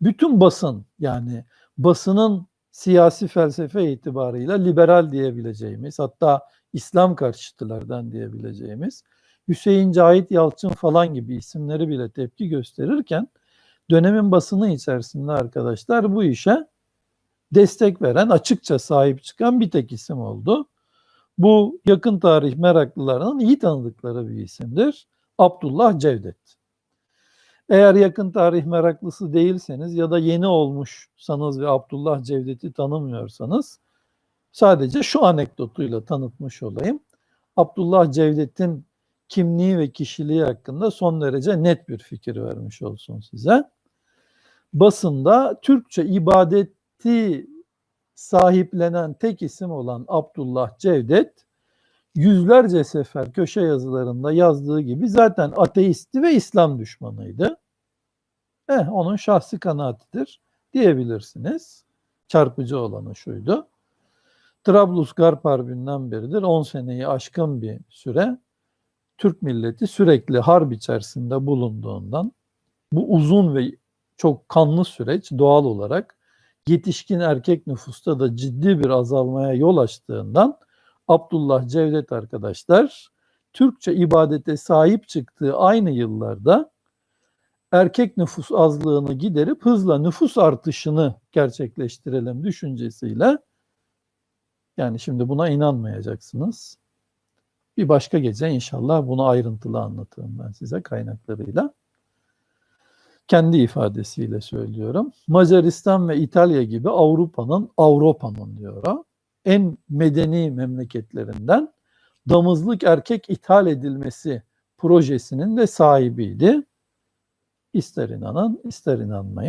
bütün basın yani basının siyasi felsefe itibarıyla liberal diyebileceğimiz hatta İslam karşıtılardan diyebileceğimiz Hüseyin Cahit Yalçın falan gibi isimleri bile tepki gösterirken dönemin basını içerisinde arkadaşlar bu işe destek veren, açıkça sahip çıkan bir tek isim oldu. Bu yakın tarih meraklılarının iyi tanıdıkları bir isimdir. Abdullah Cevdet. Eğer yakın tarih meraklısı değilseniz ya da yeni olmuşsanız ve Abdullah Cevdet'i tanımıyorsanız sadece şu anekdotuyla tanıtmış olayım. Abdullah Cevdet'in kimliği ve kişiliği hakkında son derece net bir fikir vermiş olsun size. Basında Türkçe ibadeti sahiplenen tek isim olan Abdullah Cevdet yüzlerce sefer köşe yazılarında yazdığı gibi zaten ateisti ve İslam düşmanıydı. Eh, onun şahsi kanaatidir diyebilirsiniz. Çarpıcı olanı şuydu. Trablusgarp Harbi'nden beridir 10 seneyi aşkın bir süre Türk milleti sürekli harp içerisinde bulunduğundan bu uzun ve çok kanlı süreç doğal olarak yetişkin erkek nüfusta da ciddi bir azalmaya yol açtığından Abdullah Cevdet arkadaşlar Türkçe ibadete sahip çıktığı aynı yıllarda erkek nüfus azlığını giderip hızla nüfus artışını gerçekleştirelim düşüncesiyle yani şimdi buna inanmayacaksınız. Bir başka gece inşallah bunu ayrıntılı anlatırım ben size kaynaklarıyla. Kendi ifadesiyle söylüyorum. Macaristan ve İtalya gibi Avrupa'nın Avrupa'nın diyor o, en medeni memleketlerinden damızlık erkek ithal edilmesi projesinin de sahibiydi. İster inanın ister inanmayın.